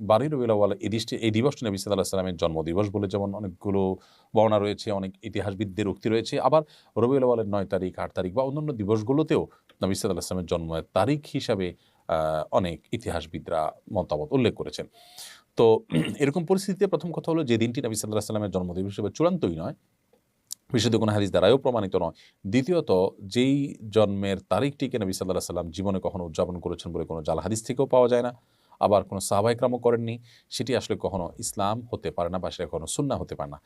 বারোই রবিউল আওয়াল এই দিসটি এই দিবসটি নবী সাল্লাহ সাল্লামের জন্মদিবস বলে যেমন অনেকগুলো বর্ণনা রয়েছে, অনেক ইতিহাসবিদদের উক্তি রয়েছে। আবার রবিউল আওয়ালের নয় তারিখ, আট তারিখ বা অন্যান্য দিবসগুলোতেও নবী সাল্লাহ আসলামের জন্মের তারিখ হিসাবে অনেক ইতিহাসবিদরা মতামত উল্লেখ করেছেন। তো এরকম পরিস্থিতিতে প্রথম কথা হলো, যে দিনটি নবী সাল্লাহ সাল্লামের জন্মদিবস হিসেবে চূড়ান্তই নয়, বিশুদ্ধ কোনো হাদিস দ্বারাও প্রমাণিত নয়। দ্বিতীয়ত, যেই জন্মের তারিখটিকে নবী সাল্লাহ সাল্লাম জীবনে কখনো উদযাপন করেছেন বলে কোনো জাল হাদিস থেকেও পাওয়া যায় না। আবার কোনো সাহাবাইকরামও করেননি। সেটি আসলে কখনো ইসলাম হতে পারে না বা সেটা কখনো সুন্না হতে পারে না।